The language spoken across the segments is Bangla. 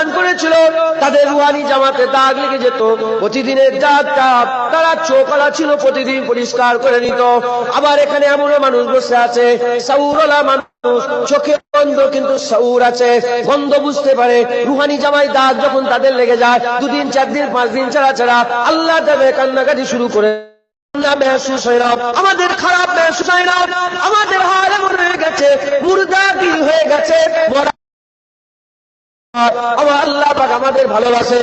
অবস্থান করেছিল, তাদের রুহানি জামাতে দাগ লেগে যেত। প্রতিদিনের দাগটা তারা চোখলা ছিল, প্রতিদিন পরিষ্কার করে নিত। আবার এখানে এমনও মানুষ বসে আছে সাউরলা মানুষ, চোখে বন্ধ কিন্তু সৌর আছে। গন্ধ বুঝতে পারে, রুহানি জামাই দাগ যখন তাদের লেগে যায়, দুদিন চার দিন পাঁচ দিন ছাড়া ছাড়া আল্লাহ তাদের কান্নাকাটি শুরু করে আমাদের খারাপ মেহসুস হয় না আমাদের হাল এমন হয়ে গেছে, মুর্দা হয়ে গেছে আল্লাহ আমাদের ভালোবাসে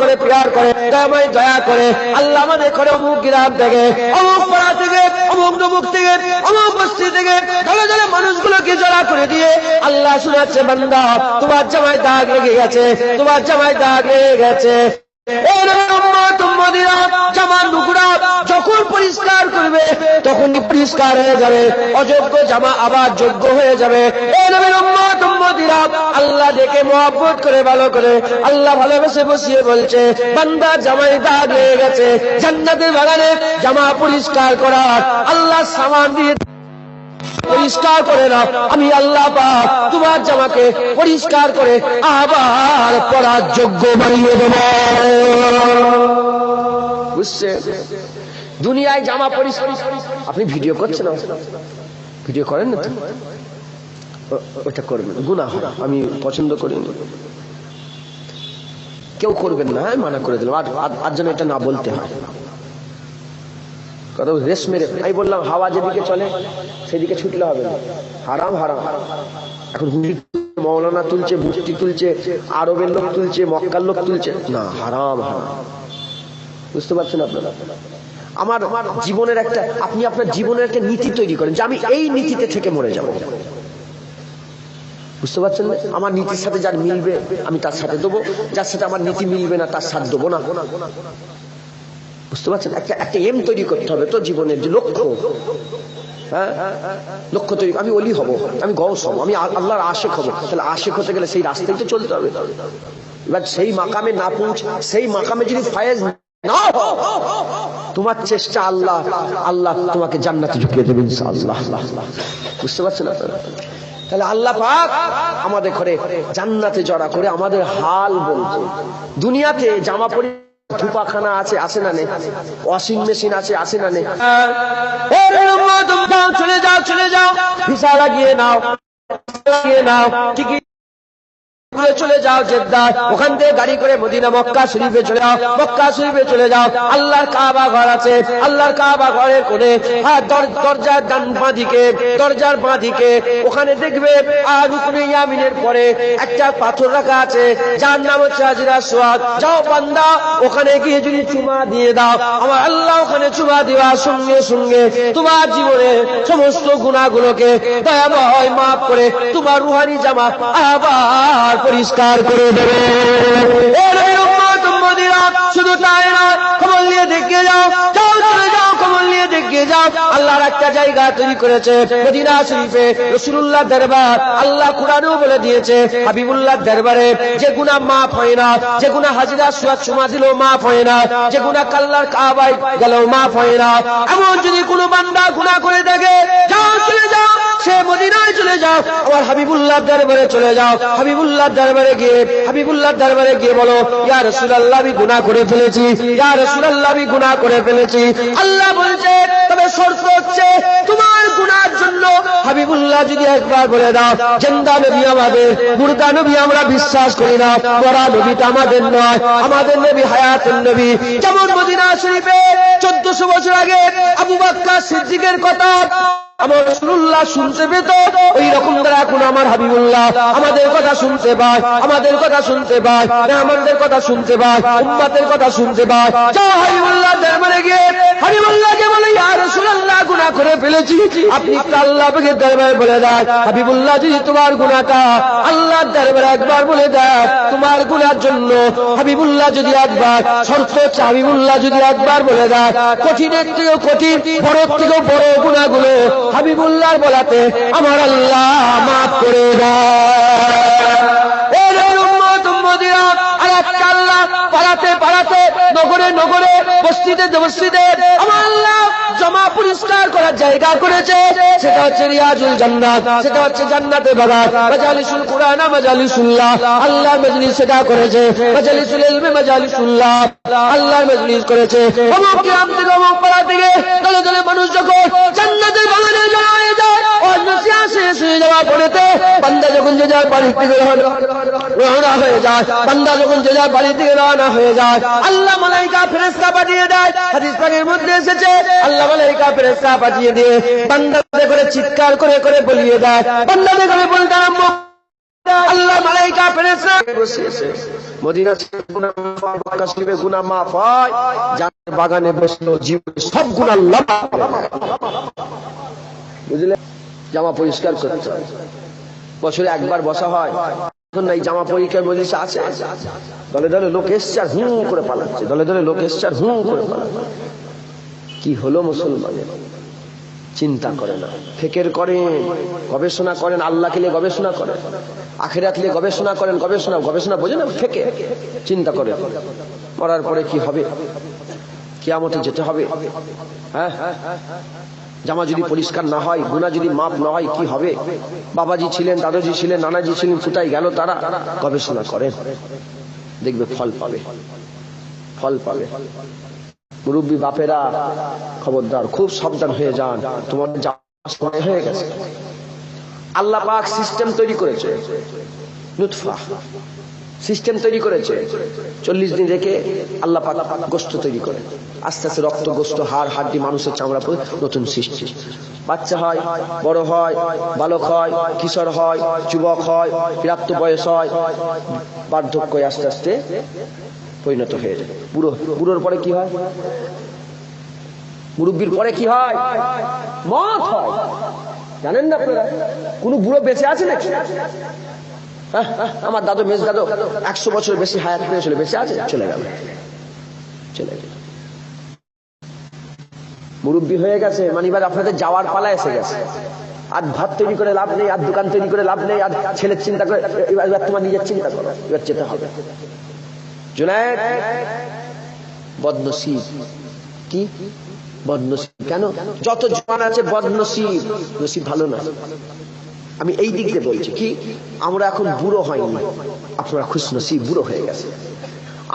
করে করে, দয়াময় দয়া করে, আল্লাহ করে অমুক থেকে অমুক পাড়া থেকে, অমুক নমুক থেকে, অমুক বস্তি থেকে দলে দলে মানুষগুলোকে জড়া করে দিয়ে আল্লাহ শোনাচ্ছে বান্দা, তোমার জামাই দাগ লেগে গেছে, তোমার জামাই দাগ লেগে গেছে। জামার যখন পরিষ্কার করবে তখনই পরিষ্কার হয়ে যাবে, অযোগ্য জামা আবার যোগ্য হয়ে যাবে। আল্লাহ দেখে মহব্বত করে, ভালো করে আল্লাহ ভালোবেসে বসিয়ে বলছে, বান্দা জামাই দাগ লেগে গেছে, জান্নাতের বাগানে জামা পরিষ্কার করা, আল্লাহ সামান দিয়ে পরিষ্কার করে নাও, আমি আল্লাহ পাক তোমার জামাকে পরিষ্কার করে আবার পড়ার যোগ্য বানিয়ে দেব। বুঝছে দুনিয়ায় জামা পরিষ্কার। আপনি ভিডিও করছেন? ভিডিও করেন না ওটা করবেন হয় আমি পছন্দ করি কেউ করবেন না মানা করে দিলাম। আর এটা না বলতে হয়। মেরে। আমি বললাম, হাওয়া যেদিকে চলে, সেদিকে ছুটলে হবে হারাম হারাম। এখন মৌলানা তুলছে মুফতি তুলছে, আরবের লোক তুলছে, মক্কার লোক তুলছে। না, হারাম হারাম। বুঝতে পারছেন আপনারা? আমার জীবনের একটা, আপনি আপনার জীবনের একটা নীতি তৈরি করেন যে আমি এই নীতিতে থেকে মরে যাব। বুঝতে পারছেন? আমার নীতির সাথে যার মিলবে, আমি তার সাথে দেবো। যার সাথে আমার নীতি মিলবে না, তার সাথে দেবো না। বুঝতে পারছেন? একটা একটা এম তৈরি করতে হবে তো জীবনের যে লক্ষ্য। হ্যাঁ? লক্ষ্য তৈরি আমি অলি হব, আমি গৌস হব, আমি আল্লাহর আশেক হব। তাহলে আশেক হতে গেলে সেই রাস্তায় তো চলতে হবে। এবার সেই মাকামে না পৌঁছ, সেই মাকামে যদি ফায়েজ না তোমার চেষ্টা আল্লাহ আল্লাহ তোমাকে জান্নাতে ঢুকিয়ে দেবেন আল্লাহ বুঝতে পারছেন আপনারা? তাহলে আল্লাহ পাক আমাদের ঘরে জান্নাতে জড়া করে আমাদের হাল বলছে। দুনিয়াতে জামা পরি ধুপাখানা আছে আসে না নেই? ওয়াশিং মেশিন আছে আসে না নেই? চলে যাও চলে যাও। ভিসা লাগিয়ে নাও লাগিয়ে নাও। টিকিট করে চলে যাও জেদ্দা। ওখান থেকে গাড়ি করে মদিনা মক্কা শরীফে চলে যাও। মক্কা শরীফে চলে যাও। আল্লাহর কাবা ঘর আছে। আল্লাহর কাবা ঘরের কোণে হ্যাঁ দরজার ডান বাঁ দিকে দরজার বাঁ দিকে ওখানে দেখবে আর রুকনে ইয়ামিনের পরে একটা পাথর রাখা আছে। যার নাম হচ্ছে হাজিরা সোয়াদ। যাও বান্দা, ওখানে গিয়ে যদি চুমা দিয়ে দাও। আমার আল্লাহ ওখানে চুমা দেওয়ার সঙ্গে সঙ্গে তোমার জীবনে সমস্ত গুণাগুলোকে দয়াময় মাফ করে তোমার রুহানি জামা আবার পরিষ্কার করে দেবে এ নবীর উম্মত উম্মতিরা, শুধু তাই নয় কমল নিয়ে দেখে যাও যাও চলে যাও কমল নিয়ে দেখে যাও। আল্লাহর একটা জায়গা তৈরি করেছে মদিনা শরীফে। রসুল্লাহ দরবার আল্লাহ কোরআনেও বলে দিয়েছে হাবিবুল্লাহ দরবারে, যে গুনাহ মাফ হয় না, যে গুনাহ হাজিরা সুয়াদ সুমা দিলেও মাফ হয় না, যে গুনাহ কাল্লার কাবায় গেলেও মাফ হয় না। এমন যদি কোনো বান্দা গুনাহ করে থাকে যাও, চলে যাও, সে মদিনায় চলে যাও। আমার হাবিবুল্লাহ দরবারে চলে যাও। হাবিবুল্লাহ দরবারে গিয়ে হাবিবুল্লাহ দরবারে গিয়ে বলো, ইয়া রাসূলুল্লাহ, আমি গুনাহ করে ফেলেছি, ইয়া রাসূলুল্লাহ, আমি গুনাহ করে ফেলেছি। আল্লাহ বলছে তবে শর্ত হচ্ছে তোমার গুনার জন্য হাবিবুল্লাহ যদি একবার বলে দাও, জেন্দা নবী আমাদের, মুর্দা নবী আমরা বিশ্বাস করি না মরা নবীটা আমাদের নয়, আমাদের নবী হায়াতের নবী। যেমন মদিনা শরীফে চোদ্দশো বছর আগে আবু বাক্কা সিদ্দিকের কথা আমাদের কথা শুনতে আমাদের কথা শুনতে আমাদের কথা শুনতে কথা শুনতে দরবারে গিয়ে বলে করে ফেলেছি। আপনি আল্লাহ দরবারে বলে দেয় হাবিবুল্লাহ, যদি তোমার গুনাহটা আল্লাহর দরবারে একবার বলে দেয়, তোমার গুনার জন্য হাবিবুল্লাহ যদি একবার হচ্ছে হাবিবুল্লাহ যদি একবার বলে দেয়, কঠিনের থেকেও কঠিন বড় থেকেও বড় গুণাগুলো হাবিবুল্লাহর বলাতে আমার আল্লাহ মাফ করে নগরে নগরে আল্লাহ জমা পরিষ্কার করার জায়গা করেছে। সেটা হচ্ছে রিয়াজুল জান্নাত, সেটা হচ্ছে জান্নাতে আল্লাহ মজলিস সেটা করেছে। মাজালিসুল ইলমে, মাজালিসুল্লাহ। আল্লাহ মজলিস করেছে। থেকে দলে দলে যখন যে বাড়ি থেকে রওনা- হয়ে যায়। বান্দা যখন যে যার বাড়ি থেকে রওনা হয়ে যায়, আল্লাহ মালাইকা ফেরেশতা পাঠিয়ে দেয়। হাদিস পাকের মধ্যে এসেছে, আল্লাহ মালাইকা ফেরেশতা পাঠিয়ে দিয়ে বান্দাদের করে চিৎকার করে করে বলিয়ে দেয়। বান্দাদের করে বলতে আরম্ভ আল্লাহ মালাইকা বসিয়েছে। মদিনা শরীফে গুনাহ মাফ হয়। জান্নাতের বাগানে বসল জীবনে সব গুনাহ লাভ বুঝলে? জামা পরিষ্কার করতে হয়। বছরে একবার বসা হয়। এখন এই জামা পরীক্ষায় মধ্যে আছে। দলে দলে লোক এসছে আর হুম করে পালাচ্ছে। দলে দলে লোক এসছে আর হুম করে পালাচ্ছে। কি হলো মুসলমানের চিন্তা করে না। ফেকের করেন, গবেষণা করেন, আল্লাহকে নিয়ে গবেষণা করেন। আখেরাত নিয়ে গবেষণা করেন, গবেষণা গবেষণা বোঝেন না ফেকে। চিন্তা করে মরার পরে কি হবে? কিয়ামতে যেতে হবে। হ্যাঁ? জামা যদি পরিষ্কার না হয় গুণা যদি মাপ না হয় কি হবে? বাবাজি ছিলেন দাদাজি ছিলেন নানাজি ছিলেন কোথায় গেল তারা গবেষণা করেন। দেখবে ফল পাবে। ফল পাবে। মুরব্বী বাপেরা খবরদার খুব সাবধান হয়ে যান। তোমার সময় হয়ে গেছে। আল্লাহ পাক সিস্টেম তৈরি করেছে। নুৎফা সিস্টেম তৈরি করেছে। চল্লিশ দিন রেখে আল্লাহ পাক গোস্ত তৈরি করে। আস্তে আস্তে রক্ত, গোস্ত, হাড়, হাড্ডি, মানুষের চামড়া নতুন সৃষ্টি। বাচ্চা হয়, বড় হয়, বালক হয়, কিশোর হয়, যুবক হয় প্রাপ্ত বয়স হয়, বার্ধক্য আস্তে আস্তে পরিণত হয়ে যায়। বুড়ো, বুড়োর পরে কি হয়? মুরব্বীর পরে কি হয়? মত হয়। জানেন না আপনারা? কোন বুড়ো বেঁচে আছে নাকি? আমার দাদু মেজ দাদু একশো বছর বেশি হায়াত পেয়েছিল, বেঁচে আছে, চলে গেল। চলে গেল। মুরব্বী হয়ে গেছে মানে এবার আপনাদের যাওয়ার পালা এসে গেছে। আর ভাত তৈরি করে লাভ নেই আর দোকান তৈরি করে লাভ নেই আর ছেলের চিন্তা করে এবার তোমার নিজের চিন্তা করো, এবার যেতে হবে। জুনায়দ, বদনসিব। কি? বদনসিব। কেন? যত জোয়ান আছে, বদনসিব। নসিব ভালো না। আমি এই দিক দিয়ে বলছি কি, আমরা এখন বুড়ো হয়নি। আপনারা খুশ নসিব বুড়ো হয়ে গেছে।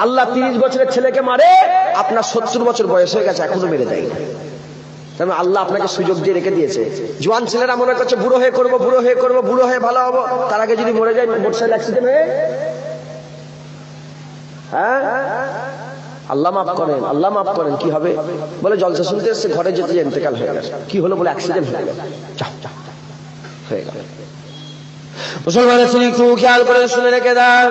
আল্লাহ তিরিশ বছরের ছেলেকে মারে, আপনার সত্তর বছর বয়স হয়ে গেছে, এখনও মেরে দেয় তার মানে আল্লাহ আপনাকে সুযোগ দিয়ে রেখে দিয়েছে। জোয়ান ছেলেরা মনে করছে, বুড়ো হয়ে করব, বুড়ো হয়ে করব, বুড়ো হয়ে ভালো হব। তার আগে যদি মরে যায়, মোটরসাইকেল অ্যাক্সিডেন্ট হয়ে হ্যাঁ? আল্লাহ মাফ করেন, আল্লাহ মাফ করেন, কি হবে? বলে জলসা শুনতে এসছে, ঘরে যেতে যে ইন্তেকাল হয়ে গেছে। কি হলো বলে অ্যাক্সিডেন্ট হয়ে গেল। যাও যাও। হয়ে গেল। মুসলমানের শুনি খুব খেয়াল করে শুনে রেখে দেন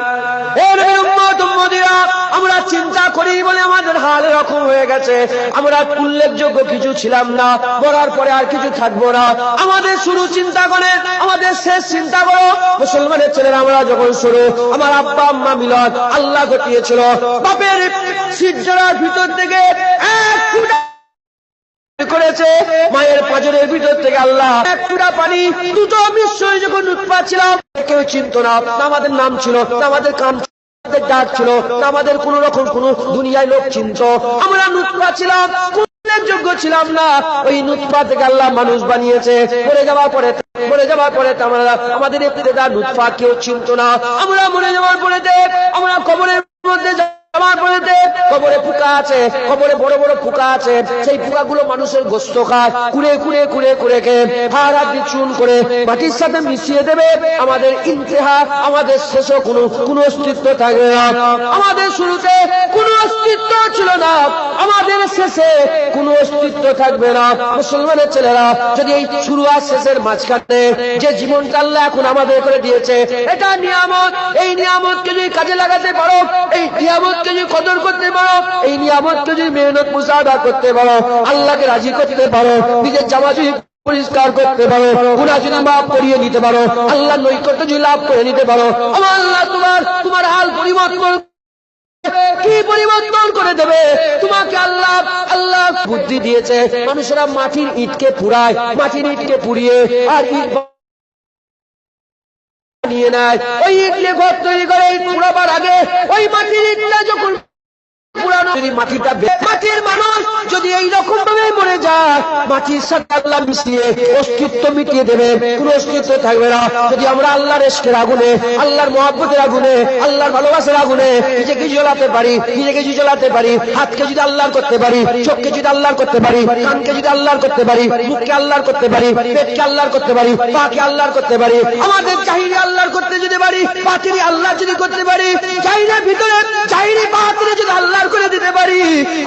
আমরা চিন্তা করি বলে আমাদের হাল এরকম হয়ে গেছে। আমরা উল্লেখযোগ্য কিছু ছিলাম না, মরার পরে আর কিছু থাকব না। আমাদের শুরু চিন্তা করে, আমাদের শেষ চিন্তা করো। মুসলমানের ছেলেরা আমরা যখন শুরু, আমার আব্বা আম্মা মিলন আল্লাহ ঘটিয়েছিল। বাপের সিজ্জরার ভিতর থেকে এক করেছে। মায়ের পাজরের ভিতর থেকে আল্লাহ এক ফুটা পানি দুটো বিস্ময় যখন উৎপাদ ছিলাম কেউ চিনত না। আমাদের নাম ছিল আমাদের কাম ছিল, আমাদের ডাক ছিল আমাদের কোন রকম কোন দুনিয়ায় লোক চিনত। আমরা নুৎপা ছিলাম যোগ্য ছিলাম না। ওই নুৎপা থেকে আল্লাহ মানুষ বানিয়েছে। মরে যাওয়ার পরে মরে যাওয়ার পরে আমরা আমাদের ইবতেদা নুৎফা কেউ চিনত না। আমরা মরে যাওয়ার পরে আমরা কবরের মধ্যে যা- কবরে পোকা আছে, কবরে বড় বড় পোকা আছে। সেই মানুষের গোস্ত খায়। কুড়ে কুড়ে কুড়ে কুড়ে হাতি চুন করে মাটির সাথে মিশিয়ে দেবে। আমাদের ইন্তেহা, আমাদের শেষে কোনো কোনো অস্তিত্ব থাকবে না। আমাদের শুরুতে কোনো অস্তিত্ব ছিল না। আমাদের শেষে কোনো অস্তিত্ব থাকবে না। মুসলমানের ছেলেরা, যদি এই শুরু আর শেষের মাঝখানে যে জীবনটা আল্লাহ এখন আমাদের করে দিয়েছে, এটা নিয়ামত। এই নিয়ামতকে যদি কাজে লাগাতে পারো, এই নিয়ামতকে যদি কদর করতে পারো, এই নিয়ামতকে যদি মেহনত মুসাদা করতে পারো, আল্লাহকে রাজি করতে পারো, নিজের জামা যদি পরিষ্কার করতে পারো গুণা যদি মাফ করিয়ে নিতে পারো আল্লাহ নৈকট্য যদি লাভ করে নিতে পারো আমার আল্লাহ, তোমার তোমার হাল পরিবর্তন কি পরিবর্তন করে দেবে? তোমাকে আল্লাহ আল্লাহ বুদ্ধি দিয়েছে, মানুষেরা মাটির ইটকে পুরায় মাটির ইটকে পুড়িয়ে, আর নিয়ে নেয়। ওই ইডলি ঘর তৈরি করে ইট পুরাবার আগে ওই মাটির ইটটা যখন যদি আল্লাহ করতে পারি, চোখকে যদি করতে পারি, কানকে যদি করতে পারি, মুখকে করতে পারি, পেটকে করতে পারি, পাকে করতে পারি, আমাদের চাহিদা আল্লাহর করতে যদি পারি পাতিনি আল্লাহ যদি করতে পারি চাহিদা ভিতরে যদি করে দিতে পারি।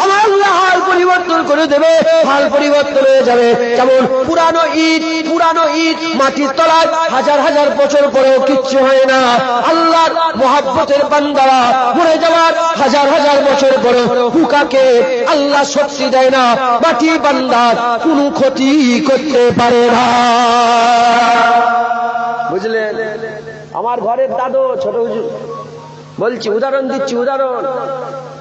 আমার আল্লাহ হাল পরিবর্তন করে দেবে, হাল পরিবর্তন হয়ে যাবে। যেমন পুরানো ইট পুরানো ইট মাটির তলায় হাজার হাজার বছর পরেও কিচ্ছু হয় না। আল্লাহর মহাব্বতের বান্দারা মরে যাওয়ার হাজার হাজার বছর পরেও হুকাকে আল্লাহ শক্তি দেয় না। মাটি বান্দার কোনো ক্ষতি করতে পারে না। বুঝলে? আমার ঘরের দাদু, ছোট বলছি, উদাহরণ দিচ্ছি, উদাহরণ।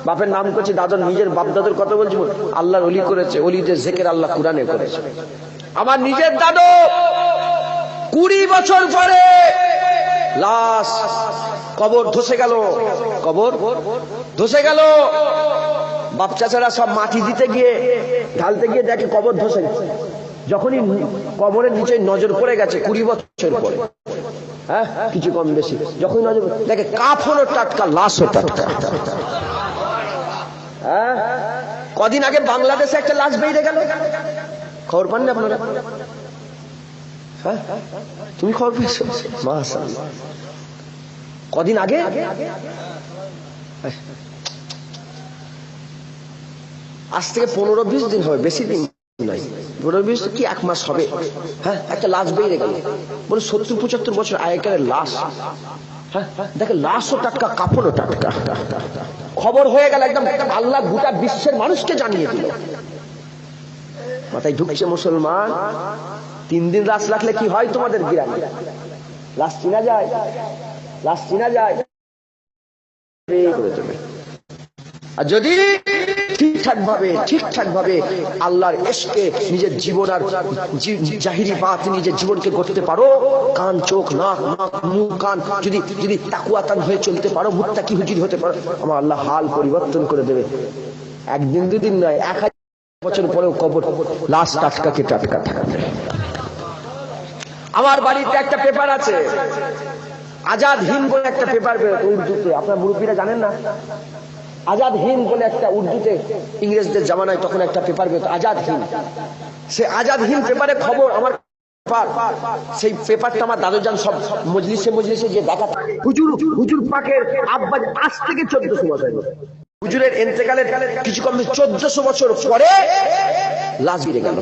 বাপের নাম করছে দাদর নিজের বাপ দাদুর কথা বলছি আল্লাহর অলি করেছে অলিদের জেকের আল্লাহ কোরআনে করেছে। আমার নিজের দাদু, কুড়ি বছর পরে লাশ কবর ধসে গেল। কবর ধসে গেল। বাপ চাচারা সব মাটি দিতে গিয়ে, ঢালতে গিয়ে দেখে কবর ধসে গেছে। যখনই কবরের নিচে নজর পড়ে গেছে, কুড়ি বছর পরে। হ্যাঁ কিছু কম বেশি। যখন নজর দেখে কাফনও টাটকা লাশও টাটকা। কদিন আগে বাংলাদেশে একটা লাশ বেরিয়ে গেল। খবর পান না আপনারা? হ্যাঁ? তুমি খবর পেয়েছ। কদিন আগে? আজ থেকে পনেরো বিশ দিন হবে, বেশি দিন নাই পনেরো বিশ কি এক মাস হবে? হ্যাঁ? একটা লাশ বেরিয়ে গেল। বলে সত্তর পঁচাত্তর বছর আগেকারের লাশ। হ্যাঁ? দেখে লাশও টাটকা, কাপড়ও টাটকা। খবর হয়ে গেল একদম আল্লাহ গোটা বিশ্বের মানুষকে জানিয়ে দিল। মাথায় ঢুকছে মুসলমান। তিন দিন লাশ রাখলে কি হয় তোমাদের গ্রামে? লাশ চিনা যায়? লাশ চিনা যায়? আর যদি ঠিকঠাক ভাবে ঠিকঠাক ভাবে আল্লাহর এসকে নিজের জীবন আর জাহিরি নিজের জীবনকে গড়তে পারো। কান, চোখ, নাক নাক, মুখ, কান, যদি যদি তাকুয়াতান হয়ে চলতে পারো কি হতে পারো, আমার আল্লাহ হাল পরিবর্তন করে দেবে। একদিন, দুদিন নয়, এক হাজার বছর পরেও কবর লাশ টাটকা থাকবে। আমার বাড়িতে একটা পেপার আছে। আজাদ হিন্দ বলে একটা পেপার উর্দুতে। আপনার মুরব্বীরা জানেন না? আজাদ হিন্দ বলে একটা উর্দুতে ইংরেজদের জামানায় তখন একটা পেপার বেরোতো, আজাদ হিন্দ। সে আজাদ হিন্দ পেপারে খবর, আমার সেই পেপারটা আমার দাদুজান সব মজলিসে মজলিসে যে দেখা হুজুর হুজুর পাকের আব্বাজ আজ থেকে চোদ্দশো বছর। হুজুরের এন্তেকালের কিছু কম চোদ্দশো বছর পরে লাশ বেড়ে গেল।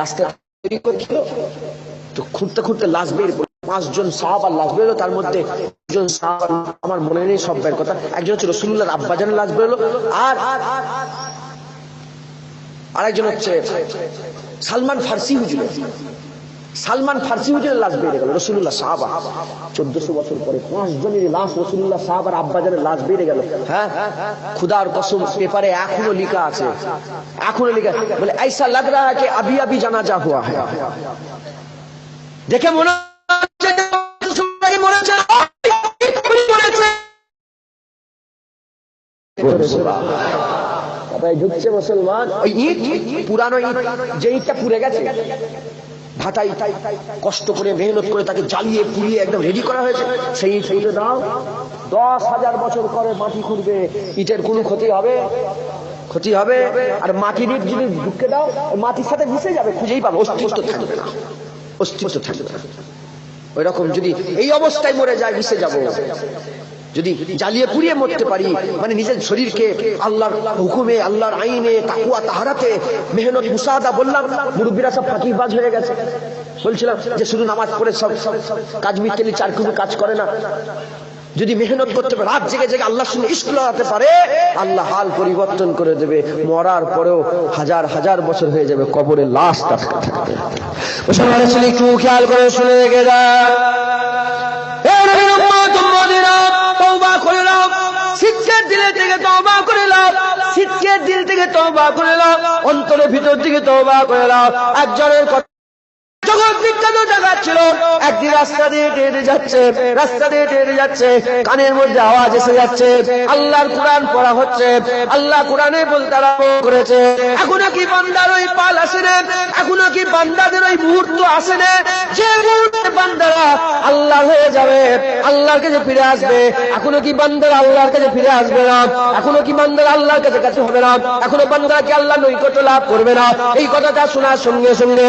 রাস্তা তৈরি করছিল। তো খুঁড়তে খুঁড়তে লাশ পড়ল। পাঁচজন সাহাবার লাশ বেরোলো তার মধ্যে একজন সাহাবার আমার মনে নেই সব বের কথা একজন হচ্ছে রসুল্লাহ আব্বাজানের লাশ বেরোলো আর আরেকজন হচ্ছে সালমান ফার্সি হুজুর সালমান ফার্সি হুজুরের লাশ বেরিয়ে গেল রসুল্লাহ সাহাবা চোদ্দশো বছর পরে পাঁচ জনের লাশ রসুল্লাহ সাহাবার আব্বাজানের লাশ বেড়ে গেল হ্যাঁ খুদার কসম পেপারে এখনো লেখা আছে এখনো লেখা আছে। বলে ऐसा लग रहा है कि अभी अभी জানাজা हुआ है দেখে মনে ঢুকছে মুসলমান ওই ইট পুরানো ইট যে ইটটা পুড়ে গেছে ভাটাই তাই কষ্ট করে মেহনত করে তাকে জ্বালিয়ে পুড়িয়ে একদম রেডি করা হয়েছে সেই ইট উঠে দাও দশ হাজার বছর পরে মাটি খুঁড়বে ইটের কোনো ক্ষতি হবে ক্ষতি হবে আর মাটির ইট যদি ঢুকে দাও মাটির সাথে মিশে যাবে খুঁজেই পাবে অস্তিত্ব থাকবে না অস্তিত্ব থাকবে না ওই রকম যদি এই অবস্থায় মরে যায় মিশে যাব। যদি জ্বালিয়ে পুড়িয়ে মরতে পারি মানে নিজের শরীরকে আল্লাহর হুকুমে, আল্লাহর আইনে তাকুয়া তাহারাতে, মেহনত মুসাদা বললাম, মুরব্বীরা সব ফাঁকিবাজ হয়ে গেছে। বলছিলাম যে শুধু নামাজ পড়ে সব কাজ মিটকেলি চার কোনো কাজ করে না। যদি মেহনত করতে পারে, রাত জেগে জেগে আল্লাহ সঙ্গে ইস্ক লাগাতে পারে, আল্লাহ হাল পরিবর্তন করে দেবে। মরার পরেও হাজার হাজার বছর হয়ে যাবে কবরে লাশ একটু খেয়াল করে শুনে রেখে যায় দিলে থেকে তবা করে নাও শিক্ষার দিল থেকে তবা করে নাও অন্তরের ভিতর থেকে তবা করে নাও একজনের কথা একদিন রাস্তা দিয়ে হেঁটে যাচ্ছে, রাস্তা দিয়ে হেঁটে যাচ্ছে, কানের মধ্যে আওয়াজ এসে যাচ্ছে, আল্লাহর কোরআন পড়া হচ্ছে, আল্লাহ কোরআনে বলতে আরম্ভ করেছে। এখনও কি বান্দার ওই পাল আসে এখনও কি বান্দাদের ওই মুহূর্ত আসে যে মুহূর্তে বান্দারা আল্লাহ হয়ে যাবে, আল্লাহর কাছে ফিরে আসবে, এখনও কি বান্দার আল্লাহর কাছে ফিরে আসবে না? এখনও কি বান্দারা আল্লাহর কাছে কাছে হবে না? এখনও বান্দারা কি আল্লাহ নৈকট্য লাভ করবে না? এই কথাটা শোনার সঙ্গে সঙ্গে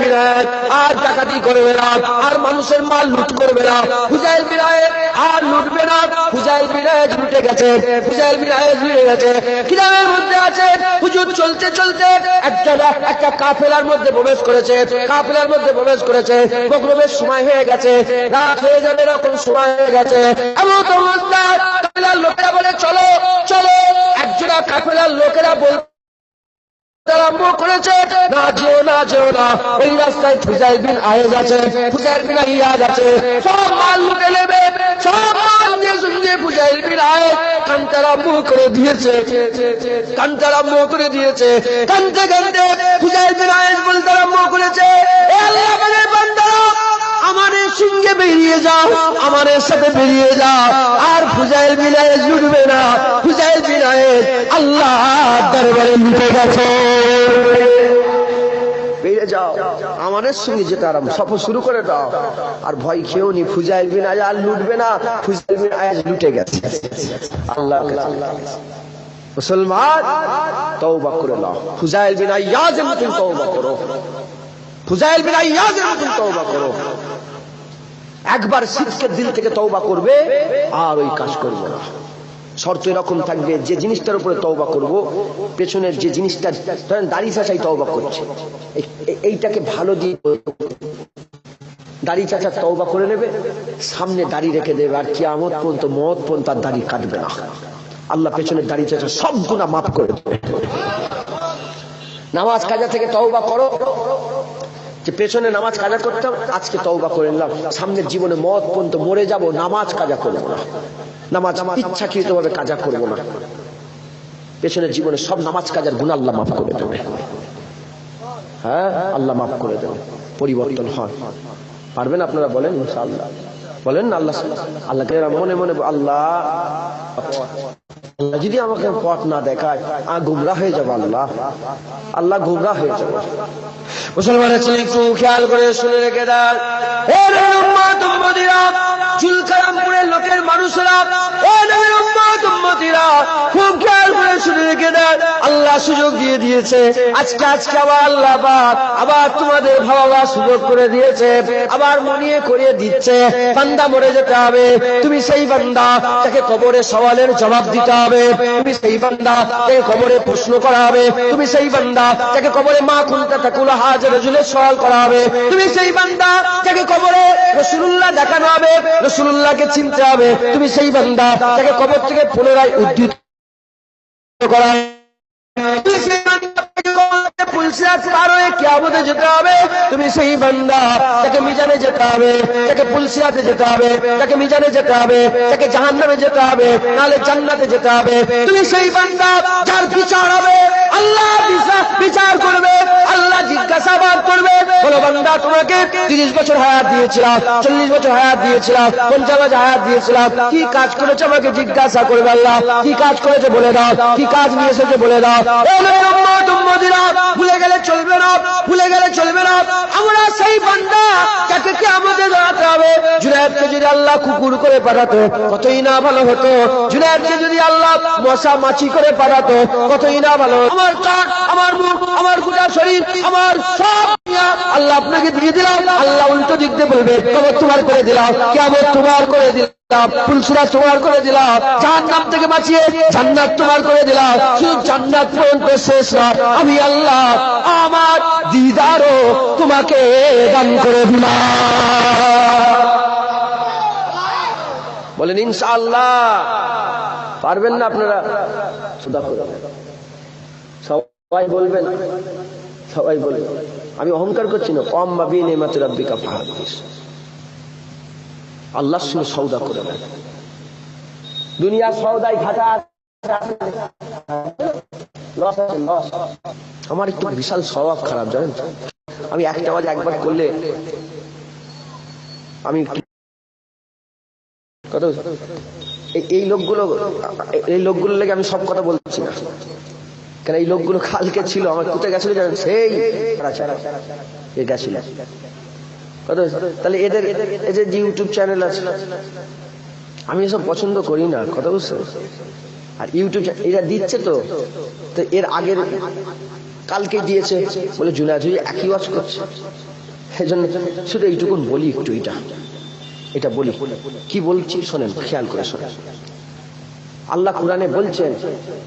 বিন আইয়ান আর ডাকাতি করবে না, আর মানুষের মাল লুট করবে না। ফুজাইল বিন আইয়ান আর লুটবে না। ফুজাইল বিন আইয়ান লুটে গেছে ফুজাইল বিন আইয়ান লুটে গেছে। কিরামের মধ্যে আছে, হুজুর চলতে চলতে একটা একটা কাফেলার মধ্যে প্রবেশ করেছে, কাফেলার মধ্যে প্রবেশ করেছে। বকরবের সময় হয়ে গেছে, রাত হয়ে যাবে, এরকম সময় হয়ে গেছে। এমন তো অবস্থায় কাফেলার লোকেরা বলে, চলো চলো। একজোড়া কাফেলার লোকেরা বল আরম্ভ করেছে না যেও না যেও না, ওই রাস্তায় ফুজাইল বিন আয়েজ আছে ফুজাইল বিন আয়াজ আছে। সব মাল লুটে নেবে, সব মাল দিয়ে সঙ্গে ফুজাইল বিন আয়েজ। কান্তারা মুখ করে দিয়েছে, কান্তারা মুখ করে দিয়েছে। কান্তে কান্তে ফুজাইল বিন আয়েজ বলতে আরম্ভ করেছে আল্লাহ পাকের বান্দারা আমাদের সঙ্গে বেরিয়ে যাও আমাদের সাথে বেরিয়ে যাও। আর ফুজাইল বিনায় জুড়বে না, ফুজাইল বিনায় আল্লাহ দরবারে লুটে গেছে। আমাদের সঙ্গে আরাম সফর শুরু করে দাও। আর ভয় খেয়েও নি, ফুজাইল বিন আজ লুটবে না, ফুজাইল বিন আজ লুটে গেছে। আল্লাহ মুসলমান, তওবা করে নাও। ফুজাইল বিন আয়াজের মতন তওবা করো। ফুজাইল বিন আয়াজের মতন তওবা করো। একবার শিখকে দিল থেকে তওবা করবে, আর ওই কাজ করবে না। শর্ত এরকম থাকবে, যে জিনিসটার উপরে তওবা করব, পেছনের যে জিনিসটা ধরেন দাড়ি চাচাই তওবা করছে। এই- এই- এইটাকে ভালো দিয়ে দাড়ি চাচা তওবা করে নেবে, সামনে দাড়ি রেখে দেবে, আর কি কিয়ামত পর্যন্ত মত পর্যন্ত তার দাড়ি কাটবে না। আল্লাহ পেছনের দাড়ি চাচা সব গুণা মাফ করে দেবে। নামাজ কাজা থেকে তওবা করো। যে পেছনে নামাজ কাজা করতাম, আজকে তওবা করে নিলাম। সামনের জীবনে মত পর্যন্ত মরে যাব, নামাজ কাজা করব না। নামাজ ইচ্ছাকৃত ভাবে কাজা করব না। পেছনের জীবনে সব নামাজ কাজার গুণ আল্লাহ মাফ করে দেবে। হ্যাঁ? আল্লাহ মাফ করে দেবে। পরিবর্তন হয়। পারবেন আপনারা বলেন? ইনশাআল্লাহ। বলেন আল্লাহ আল্লাহকে মনে মনে আল্লাহ। আল্লাহ যদি আমাকে পথ না দেখায় গুমরা হয়ে যাব আল্লাহ। আল্লাহ গুমরা হয়ে যাব। মুসলমানের ছেলে একটু খেয়াল করে শুনে রেখে দেন। লোকের খুব খেয়াল করে শুনে রেখে আল্লাহ সুযোগ দিয়ে দিয়েছে। আজকে আজকে আবার আল্লাহ আবার তোমাদের ভাবা সুযোগ করে দিয়েছে। আবার মনিয়ে করিয়ে দিচ্ছে। বান্দা মরে যেতে হবে। তুমি সেই বান্দা তাকে কবরে সওয়ালের জবাব দিতে হবে তুমি সেই বান্দা তাকে কবরে প্রশ্ন করা হবে তুমি সেই বান্দা যাকে কবরে মা খুলতে থাকুল হাজার রজুলের সওয়াল করা হবে তুমি সেই বান্দা যাকে কবরে রসুল্লাহ দেখানো হবে রসুল্লাহকে চিনতে হবে, তুমি সেই বান্দা যাকে কবর থেকে পুনরায় উদ্ধৃত করা হবে। কিয়ামতে যেতে হবে। তুমি সেই বান্দা তাকে মিজানে যেতে হবে তাকে পুলসিরাতে যেতে হবে তাকে মিজানে যেতে হবে তাকে জাহান্নামে যেতে হবে, নালে জান্নাতে যেতে হবে। তুমি সেই বান্দা যার বিচার হবে। আল্লাহ বিচার- করবে। আল্লাহ জিজ্ঞাসাবাদ করবে। বলো, বান্দা, তোমাকে তিরিশ বছর হায়াত দিয়েছিলাম, চল্লিশ বছর হায়াত দিয়েছিলাম, পঞ্চাশ বছর হায়াত দিয়েছিলাম। কি কাজ করেছে আমাকে জিজ্ঞাসা করবে আল্লাহ? কি কাজ করেছে বলে দাও। কি কাজ নিয়ে এসেছে বলে দাও। ভুলে গেলে চলবে না। ভুলে গেলে চলবে না। আমরা সেই বান্দা যাকে কি আমাদের দাঁড়াতে হবে। জুনায়দকে যদি আল্লাহ কুকুর করে পাঠাতো, কতই না ভালো হতো। জুনায়দকে যদি আল্লাহ মশা মাছি করে পাঠাতো, কতই না ভালো আমার কান, আমার মুখ, আমার গোটা শরীর, আমার সব আল্লাহ আপনাকে দিয়ে দিলাম। আল্লাহ উল্টো দিক দিয়ে বলবে কবর তোমার করে দিলাম। কেমন তোমার করে দিলাম। আমি আল্লাহ আমার দিদারও তোমাকে দান করে দিলাম। বলেন, ইনশাআল্লাহ। পারবেন না আপনারা? সবাই বলবেন সবাই বলবেন। আমি অহংকার করছি না। কম বা বিন এমাতে রাব্বিকা ফাহাদিস। আল্লাহর সঙ্গে সৌদা করে নেন দুনিয়ার সৌদাই ঘাটা আমার একটু বিশাল স্বভাব খারাপ জানেন? আমি একটা বাজে একবার করলে আমি কত এই- লোকগুলো এই লোকগুলো লেগে আমি সব কথা বলছি না কেন এই লোকগুলো কালকে ছিল আমার কোথায় গেছিল জানেন সেই গেছিল তাহলে এদের এদের যে ইউটিউব চ্যানেল আছে, আমি এসব পছন্দ করি না, কথা বুঝছ? আর ইউটিউব এরা দিচ্ছে তো তো এর আগের কালকে দিয়েছে বলে জুনায়দ হুজুর একই ওয়াজ করছে। সেই জন্য শুধু এইটুকুন বলি একটু এটা। এটা বলি। কি বলছি শোনেন, খেয়াল করে শোনেন। আল্লাহ কোরআনে বলছেন,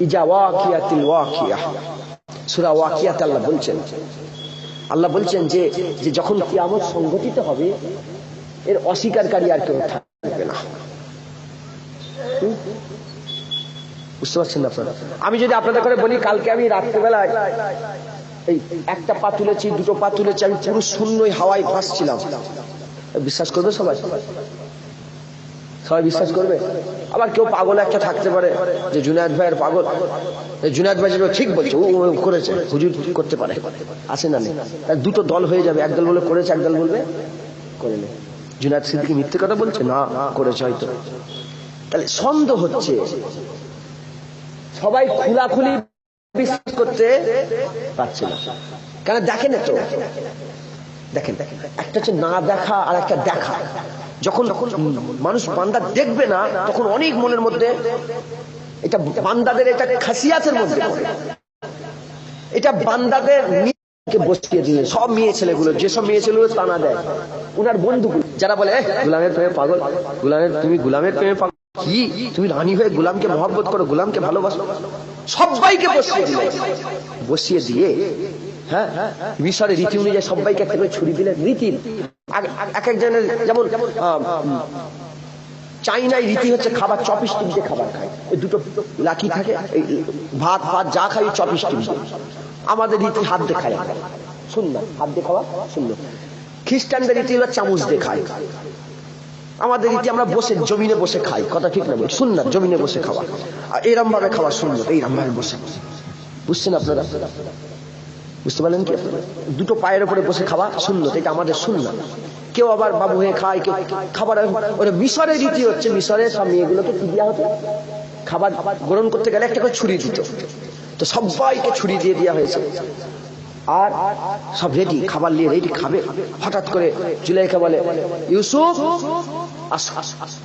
ইজা ওয়াকিয়াতিল ওয়াকিয়া। সূরা ওয়াকিয়াতে আল্লাহ বলছেন আল্লাহ বলছেন যে যখন কিয়ামত সংঘটিত হবে, এর অস্বীকারী আর কেউ থাকবে না। বুঝতে পারছেন আপনারা? আমি যদি আপনাদের করে বলি, কালকে আমি রাত্রেবেলায় এই একটা পা তুলেছি, দুটো পা তুলেছি, আমি পুরো শূন্যই হাওয়ায় ভাসছিলাম। বিশ্বাস করবে সবাই? সবাই বিশ্বাস করবে? আবার কেউ পাগল একটা থাকতে পারে যে জুনায়দ ভাইয়ের পাগল? জুনায়দ ভাই যেটা ঠিক বলছে, ও করেছে, হুজুর করতে পারে? আসে না নেই দুটো দল হয়ে যাবে, একদল বলে করেছে, একদল বলবে করে নে। জুনায়দ সিদ্দিকি মিথ্যে কথা বলছে? না, করেছে হয়তো। তাহলে সন্দেহ হচ্ছে, সবাই খোলাখুলি বিশ্বাস করতে পারছে না। কেন দেখেন তো দেখেন। একটা হচ্ছে না দেখা আর একটা দেখা। যখন মানুষ বান্দা দেখবে না তখন অনেক মনের মধ্যে এটা বান্দাদের এটা খাসিয়াতের মধ্যে পড়ে। এটা বান্দাদের বসিয়ে দিলে সব মেয়ে ছেলেগুলো যেসব মেয়ে ছেলেগুলো টানা দেয় উনার বন্ধুগুলো যারা বলে গুলামের প্রেমে পাগল গুলামের তুমি গুলামের প্রেমে পাগল কি? তুমি রানী হয়ে গুলামকে মহব্বত করো গুলামকে ভালোবাসো? সবাইকে বসিয়ে দিলে। বসিয়ে দিয়ে হ্যাঁ মিশরের রীতি অনুযায়ী সবাইকে একটা করে ছুরি দিলেন আগ- এক একজনের যেমন চাইনায় রীতি হচ্ছে খাবার চপিস্টিক দিয়ে খাবার খায়। এই দুটো লাঠি থাকে ভাত ভাত যা খাই চপিস্টিক আমাদের রীতি হাত দিয়ে খায়। সুন্দর, হাত দিয়ে খাওয়া সুন্দর। খ্রিস্টানদের রীতি হলো চামচ দিয়ে খায়। আমাদের রীতি আমরা বসে, জমিনে বসে খাই, কথা ঠিক না বলি সুন্দর, জমিনে বসে খাওয়া। আর এরম ভাবে খাওয়া সুন্দর এইরম ভাবে বসে। বুঝছেন আপনারা? বুঝতে পারলেন কি? দুটো পায়ের উপরে বসে খাওয়া সুন্নত এটা আমাদের সুন্নত কেউ আবার বাবু হয়ে খায় কেউ খাবার ওটা মিশরের রীতি হচ্ছে মিশরের সব মেয়েগুলোকে কি দেওয়া হতো? খাবার গ্রহণ করতে গেলে একটা করে ছুরি দিত। তো সবাইকে ছুরি দিয়ে দেওয়া হয়েছে। আর সব রেডি খাবার নিয়ে রেডি খাবে। হঠাৎ করে জুলাইকা বলে ইউসুফ আসো। আসো আসো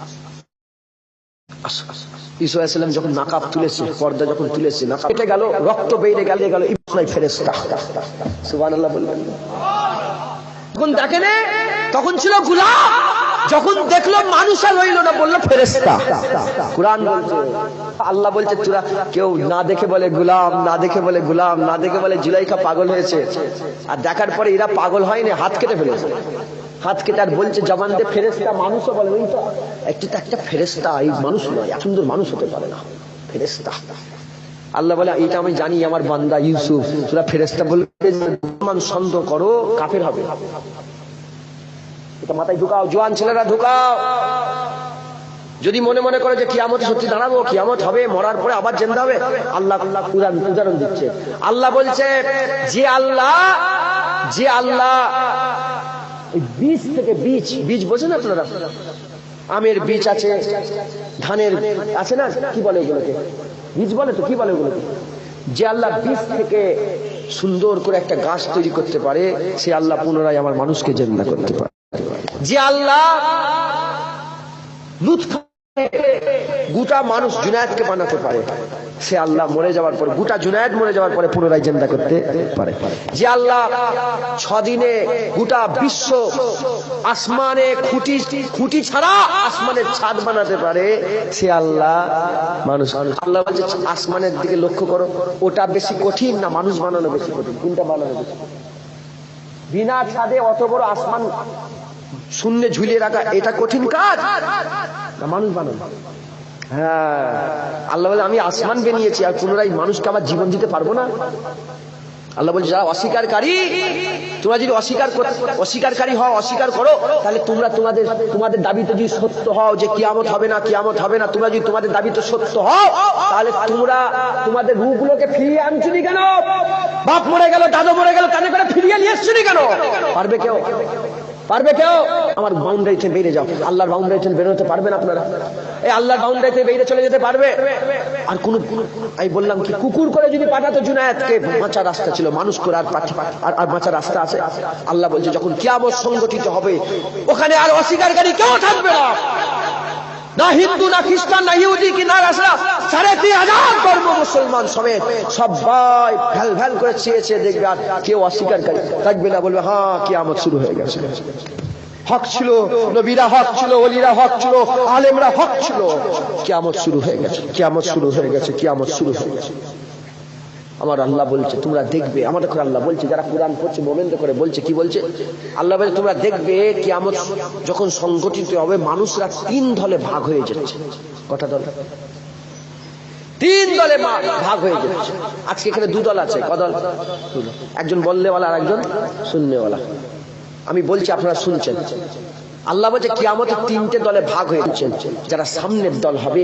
আসো, আসো। ঈসা আলাইহিস যখন নাকাব তুলেছে পর্দা যখন তুলেছে নাকাব কেটে গেল রক্ত বেড়ে গেলে গেল। ইবনাই ফেরেশতা। সুবহানাল্লাহ বললেন। যখন দেখে নে, তখন ছিল গুলাম। যখন দেখল মানুষ আর হইল না বলল ফেরেশতা। কুরআন বলছে আল্লাহ বলছে তোরা কেউ না দেখে বলে গুলাম না দেখে বলে গুলাম না দেখে বলে জুলাইখা পাগল হয়েছে। আর দেখার পরে এরা পাগল হয়নি হাত কেটে ফেলেছে। হাত কেটে আর বলছে জবান দিয়ে ফেরেস্তা মানুষও বলে ওই তো। একটি তো একটা ফেরেস্তা এই মানুষ নয় সুন্দর মানুষ হতে পারে না। ফেরেস্তা আল্লাহ বলে এটা আমি জানি, আমার বান্দা ইউসুফ। তোরা ফেরেস্তা বলবে সন্দেহ করো, কাফের হবে। এটা মাথায় ঢুকাও, জোয়ান ছেলেরা ঢুকাও। যদি মনে মনে করে যে কিয়ামত সত্যি দাঁড়াবো, কিয়ামত হবে, মরার পরে আবার জেন্দা হবে, আল্লাহ উদাহরণ দিচ্ছে। আল্লাহ বলছে, যে আল্লাহ যে আল্লাহ বীজ থেকে বীজ বীজ বোঝেন আপনারা? আমের বীজ আছে, ধানের আছে না? কি বলে ওগুলোকে? বীজ বলে তো, কি বলে ওগুলোকে? যে আল্লাহ বীজ থেকে সুন্দর করে একটা গাছ তৈরি করতে পারে, সে আল্লাহ পুনরায় আমার মানুষকে জেন্দা করতে পারে। যে আল্লাহ লুৎফা গোটা মানুষ জুনায়েদকে বানাতে পারে সে আল্লাহ মরে যাওয়ার পরে, গোটা জুনায়েদ মরে যাওয়ার পরে পুনরায় জিন্দা করতে পারে যে আল্লাহ ছদিনে গোটা বিশ্ব আসমানে খুঁটি খুঁটি ছাড়া আসমানের ছাদ বানাতে পারে, সে আল্লাহ মানুষ, আল্লাহ বলছে, আসমানের দিকে লক্ষ্য করো, ওটা বেশি কঠিন না, মানুষ বানানো বেশি কঠিন, কোনটা বানানো বেশি? বিনা ছাদে অত বড় আসমান শূন্যে ঝুলিয়ে রাখা, এটা কঠিন কাজ। না, মানুষ বানানো হ্যাঁ আল্লাহ বলে, আমি আসমান বানিয়েছি, আর পুনরায় মানুষকে জীবন দিতে পারব না। আল্লাহ বলছে, যারা অস্বীকারী, তোমরা যদি অস্বীকার কর- অস্বীকারকারী হও, অস্বীকার করো, তাহলে তোমরা তোমাদের তোমাদের দাবিতে যদি সত্য হও যে কিয়ামত হবে না, কিয়ামত হবে না, তোমরা যদি তোমাদের দাবিতে সত্য হও, তাহলে তোমরা তোমাদের রূপগুলোকে ফিরিয়ে আনছুনি কেন? বাপ মরে গেল, দাদু মরে গেল তাদের করে ফিরিয়ে নিয়ে এসছুনি কেন? পারবে কেউ? পারবে কেউ? আমার বাউন্ডারি থেকে বেরিয়ে যাও। আল্লাহর বাউন্ডারি থেকে বেরোতে পারবেন আপনারা? এই আল্লাহর বাউন্ডারি থেকে বেরিয়ে চলে যেতে পারবে? আর কোন আমি বললাম কি, কুকুর করে যদি পাঠাতো জুনায়েতকে বাঁচা রাস্তা ছিল, মানুষ করে আর- আর বাঁচা রাস্তা আছে। আল্লাহ বলছে, যখন কিয়ামত সংগঠিত হবে, ওখানে আর অস্বীকারী কেউ থাকবে না। না হিন্দু, না খ্রিস্টান, না ইহুদি কি, না রাসরা সাড়ে তিন হাজার ধর্ম মুসলমান সমেত সবাই ভ্যাল ভ্যাল করে চেয়েছে, দেখবে আর কেউ অস্বীকার থাকবে না, বলবে হ্যাঁ কিয়ামত শুরু হয়ে গেছে। হক ছিল, নবীরা হক ছিল অলিরা হক ছিল, আলেমরা হক ছিল। কিয়ামত শুরু হয়ে গেছে, কিয়ামত শুরু হয়ে গেছে, কিয়ামত শুরু হয়ে গেছে। আমার আল্লাহ বলছে, তোমরা দেখবে। আমাদের করে আল্লাহ বলছে, যারা কোরআন পড়ছে মোমেন্দ করে বলছে, কি বলছে? আল্লাহ বলছে, তোমরা দেখবে, কিয়ামত যখন সংগঠিত হবে, মানুষরা তিন দলে ভাগ হয়ে যাচ্ছে। কটা দল? তিন দলে ভাগ হয়ে গেছে আজকে এখানে দু দল আছে, কদল। একজন বললেওয়ালা আর একজন শূন্যওয়ালা। আমি বলছি, আপনারা শুনছেন। আল্লাহ বলছে, কিয়ামতের তিনটে দলে ভাগ হয়ে যাচ্ছেন যারা সামনের দল হবে,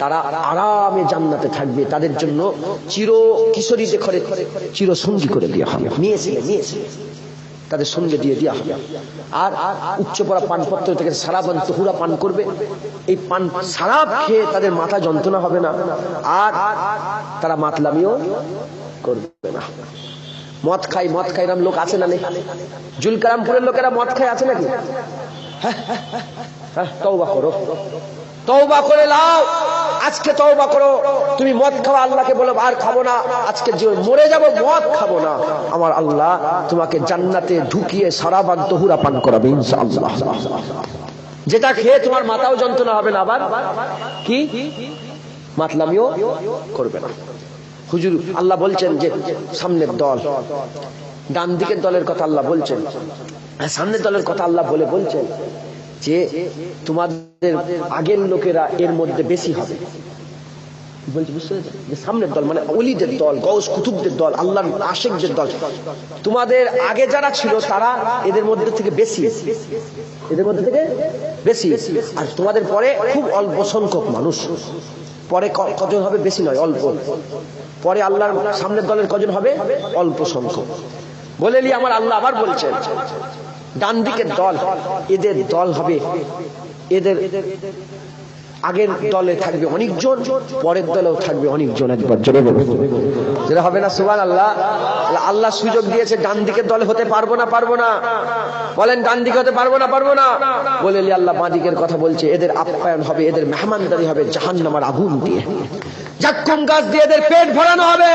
তারা আরামে জান্নাতে থাকবে। তাদের জন্য চির কিশোরী দেখরে চির সঙ্গী করে দেওয়া হবে। নিয়েছিলে নিয়েছিলে তাদের সঙ্গে দিয়ে দেওয়া হবে। আর উচ্চ পড়া পানপত্র থেকে সারা পান তহুরা পান করবে। এই পান সারা খেয়ে তাদের মাথা যন্ত্রণা হবে না। আর তারা মাতলামিও করবে না। মদ খাই মদ খাই এরম লোক আছে না নেই? জুলকারামপুরের লোকেরা মদ খাই আছে নাকি? হ্যাঁ, হ্যাঁ তৌবা করো। তৌবা করে লাও। আজকে তৌবা করো। তুমি মদ খাওয়া আল্লাহকে বলো, আর খাব না। আজকে যে মরে যাব, মদ খাব না। আমার আল্লাহ তোমাকে জান্নাতে ঢুকিয়ে সারা বান তহুরা পান করাবে, ইনশাআল্লাহ। যেটা খেয়ে তোমার মাথাও যন্ত্রণা হবে না আবার। কি? মাতলামিও করবে না। হুজুর, আল্লাহ বলছেন যে, সামনের দল। ডান দিকের দলের কথা আল্লাহ বলছেন। আর সামনের দলের কথা আল্লাহ বলে বলছেন। যে তোমাদের আগের লোকেরা এর মধ্যে বেশি হবে। সামনের দল মানে অলিদের দল গৌস কুতুবদের দল, আল্লাহর আশেকদের দল, তোমাদের আগে যারা ছিল তারা এদের মধ্যে থেকে বেশি। এদের মধ্যে থেকে বেশি। আর তোমাদের পরে খুব অল্প সংখ্যক মানুষ। পরে কজন হবে? বেশি নয়, অল্প। পরে আল্লাহর সামনের দলের কজন হবে? অল্প সংখ্যক। বলে নি আমার আল্লাহ আবার বলছেন ডান দিকের দল, এদের দল হবে। এদের আগের দলে থাকবে অনেকজন, পরের দলেও থাকবে অনেকজন একবার, জোরে যেটা হবে না সুবান আল্লাহ আল্লাহ সুযোগ দিয়েছে ডান দিকের দলে হতে পারব না পারব না। বলেন ডান দিকে হতে পারব না পারব না। বলে আল্লাহ বাঁ দিকের কথা বলছে, এদের আপ্যায়ন হবে, এদের মেহমানদারি হবে, জাহান্নামার আগুন দিয়ে। জাক্কুম গাছ দিয়ে এদের পেট ভরানো হবে।